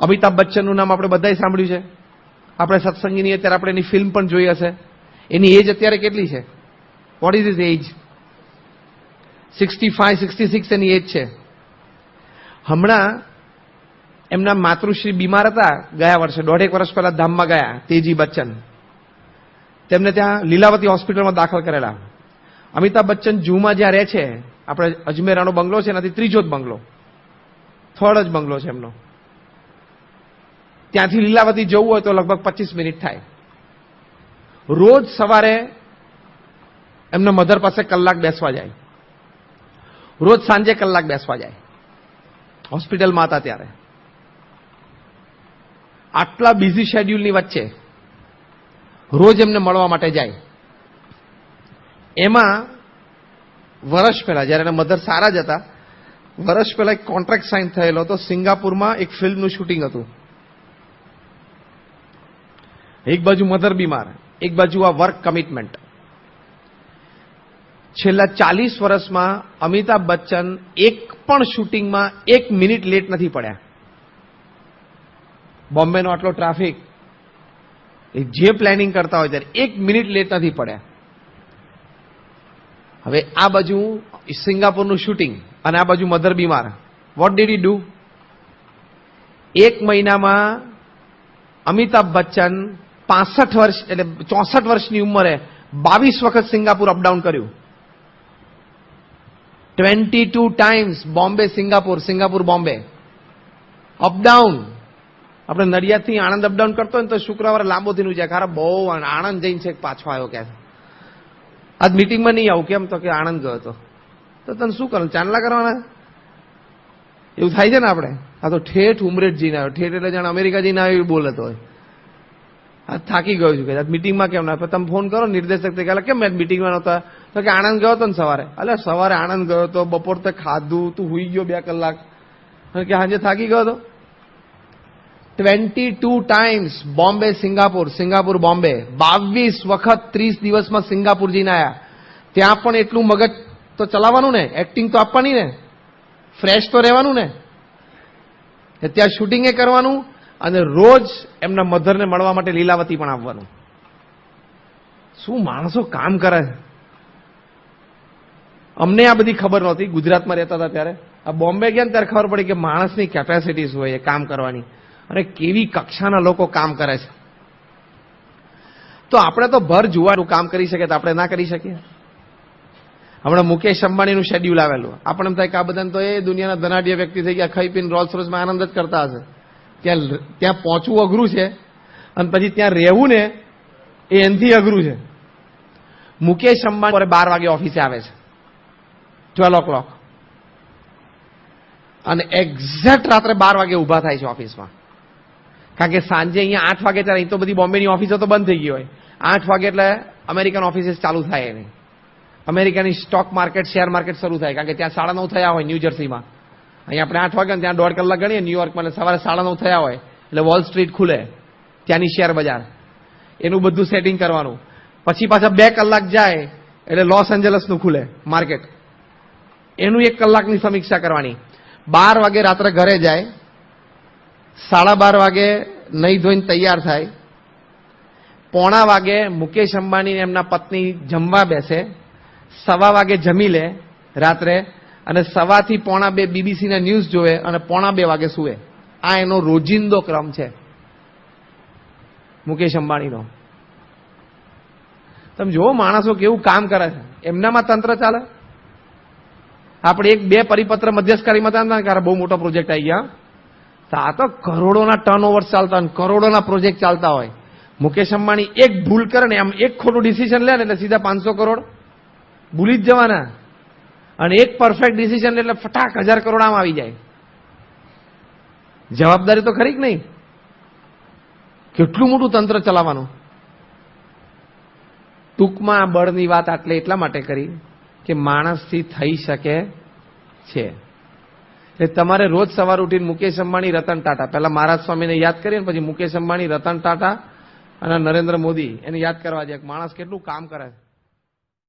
અમિતાભ બચ્ચનનું નામ આપણે બધાએ સાંભળ્યું છે. આપણે સત્સંગીની અત્યારે આપણે એની ફિલ્મ પણ જોઈ હશે. એની એજ અત્યારે કેટલી છે? What is is age sixty five sixty six any age છે. હમણાં એમના માતૃશ્રી બીમાર હતા ગયા વર્ષે, દોઢેક વર્ષ પહેલા ધામમાં ગયા, તેજી બચ્ચન. તેમને ત્યાં લીલાવતી હોસ્પિટલમાં દાખલ કરેલા. અમિતાભ બચ્ચન જૂમાં જ્યાં રહે છે, આપણે અજમેરાનો બંગલો છે, એનાથી ત્રીજો જ બંગલો. થર્ડ જ બંગલો છે એમનો. ત્યાંથી લીલાવતી જવું હોય તો લગભગ પચીસ મિનિટ થાય. રોજ સવારે એમના મધર પાસે કલાક બેસવા જાય. રોજ સાંજે કલાક બેસવા જાય. હોસ્પિટલમાં હતા ત્યારે. આટલા બિઝી શેડ્યુલની વચ્ચે રોજ એમને મળવા માટે જાય. એમાં વર્ષ પહેલા, જ્યારે એના મધર સારા જ હતા, વર્ષ પહેલા એક કોન્ટ્રાક્ટ સાઇન થયેલો હતો. સિંગાપુરમાં એક ફિલ્મનું શૂટિંગ હતું. એક બાજુ મધર બીમાર, એક બાજુ આ વર્ક કમિટમેન્ટ. છેલ્લા ચાલીસ વર્ષમાં અમિતાભ બચ્ચન એક પણ શૂટિંગમાં એક મિનિટ લેટ નથી પડ્યા. બોમ્બેનો આટલો ટ્રાફિક, એ જે પ્લાનિંગ કરતા હોય ત્યારે એક મિનિટ લેટ નથી પડ્યા. હવે આ બાજુ સિંગાપુરનું શૂટિંગ અને આ બાજુ મધર બીમાર. વોટ ડીડ ઈ ડુ એક મહિનામાં અમિતાભ બચ્ચન પાસઠ વર્ષ, એટલે ચોસઠ વર્ષની ઉંમરે બાવીસ વખત સિંગાપુર અપડાઉન કર્યું. Twenty two times Bombay, Singapore Singapore, Bombay. Up down. આપણે નડિયાદથી આણંદ અપડાઉન કરતો હોય ને તો શુક્રવારે લાંબો થઈને જાય ખરા બહુ આણંદ જઈને છે પાછો આવ્યો કે. આજ મિટિંગમાં નહીં આવું. કેમ? તો કે આણંદ ગયો હતો. તો તને શું કરવાનું? ચાંદલા કરવાના? એવું થાય છે ને આપણે? આ તો ઠેઠ ઉમરેઠ જઈને આવ્યો. ઠેઠ એટલે જાણે અમેરિકા જઈને આવ્યો બોલતો હોય. થાકી ગયો છું કે મિટિંગમાં કેમ ના? તમે ફોન કરો, નિર્દેશક તે કહેલા, કેમ મેં મિટિંગમાં નહોતા? તો કે, આણંદ ગયો હતો ને સવારે. અલે, સવારે આણંદ ગયો હતો, બપોર તો ખાધું, તું હુઈ ગયો બે કલાક. કે સાંજે થાકી ગયો હતો? Twenty two times Bombay Singapore Singapore Bombay બાવીસ વખત ત્રીસ દિવસમાં સિંગાપુર જઈને આવ્યા ત્યાં પણ એટલું મગજ તો ચલાવવાનું ને એક્ટિંગ તો આપવાની ને. ફ્રેશ તો રહેવાનું ને. ત્યાં શૂટિંગે કરવાનું. અને રોજ એમના મધરને મળવા માટે લીલાવતી પણ આવવાનું. શું માણસો કામ કરે? છે અમને આ બધી ખબર નહોતી. ગુજરાતમાં રહેતા હતા ત્યારે. આ બોમ્બે ગયા ત્યારે ખબર પડી કે માણસની કેપેસિટીસ હોય એ કામ કરવાની. અને કેવી કક્ષાના લોકો કામ કરે છે. તો આપણે તો ભર જોવાનું કામ કરી શકીએ તો આપણે ના કરી શકીએ. હમણાં મુકેશ અંબાણીનું શેડ્યુલ આવેલું. આપણે થાય કે આ બધાને તો એ દુનિયાના ધનાઢ્ય વ્યક્તિ થઈ ગયા, ખાઈ પીને રોલ્સ રોલ્સમાં આનંદ જ કરતા હશે. ત્યાં ત્યાં પહોંચવું અઘરું છે અને પછી ત્યાં રહેવું ને એ એનથી અઘરું છે. મુકેશ અંબાણી બાર વાગે ઓફિસે આવે છે. ટ્વેલ્વ ઓ ક્લોક અને એક્ઝેક્ટ રાત્રે બાર વાગે ઊભા થાય છે ઓફિસમાં. કારણ કે સાંજે અહીંયા આઠ વાગે ત્યારે અહીં તો બધી બોમ્બેની ઓફિસો તો બંધ થઈ ગઈ હોય. આઠ વાગે એટલે અમેરિકન ઓફિસીસ ચાલુ થાય એની. અમેરિકાની સ્ટોક માર્કેટ શેર માર્કેટ શરૂ થાય, કારણ કે ત્યાં સાડા નવ થયા હોય ન્યૂ જર્સીમાં. અહીંયા આપણે આઠ વાગે ત્યાં દોઢ કલાક ગણીએ ન્યુયોર્કમાં સવારે સાડા નવ થયા હોય, એટલે વોલ સ્ટ્રીટ ખુલે. ત્યાંની શેર બજાર. એનું બધું સેટિંગ કરવાનું. પછી પાછા બે કલાક જાય, એટલે લોસ એન્જલસનું ખુલે માર્કેટ એનું એક કલાકની સમીક્ષા કરવાની. બાર વાગે રાત્રે ઘરે જાય, સાડા બાર વાગે નહીં ધોઈને તૈયાર થાય, પોણા વાગે મુકેશ અંબાણી એમના પત્ની જમવા બેસે, સવા વાગે જમી લે, રાત્રે અને સવાથી પોણા બે બીબીસીના ન્યૂઝ જોવે અને પોણા બે વાગે સુવે. આ એનો રોજિંદો ક્રમ છે. મુકેશ અંબાણીનો. તમે જુઓ માણસો કેવું કામ કરે છે. એમનામાં તંત્ર ચાલે? આપણે એક બે પરિપત્ર મધ્યસ્થકારીમાં હતા ને બહુ મોટો પ્રોજેક્ટ આવી ગયા તો તો કરોડોના ટર્ન ઓવર ચાલતા હોય કરોડોના પ્રોજેક્ટ ચાલતા હોય. મુકેશ અંબાણી એક ભૂલ કરે ને આમ એક ખોટું ડિસિઝન લે ને એટલે સીધા પાંચસો કરોડ. ભૂલી જ જવાના. અને એક પરફેક્ટ ડિસિઝન એટલે ફટાક હજાર કરોડામાં આવી જાય. જવાબદારી તો ખરી જ નહીં? કેટલું મોટું તંત્ર ચલાવવાનું? ટૂંકમાં બળની વાત આટલે એટલા માટે કરી કે માણસથી થઈ શકે છે. એટલે તમારે રોજ સવાર ઉઠીને મુકેશ અંબાણી, રતન ટાટા. પહેલા મહારાજ સ્વામીને યાદ કરીએ ને પછી મુકેશ અંબાણી, રતન ટાટા અને નરેન્દ્ર મોદી એને યાદ કરવા જાય માણસ કેટલું કામ કરે છે.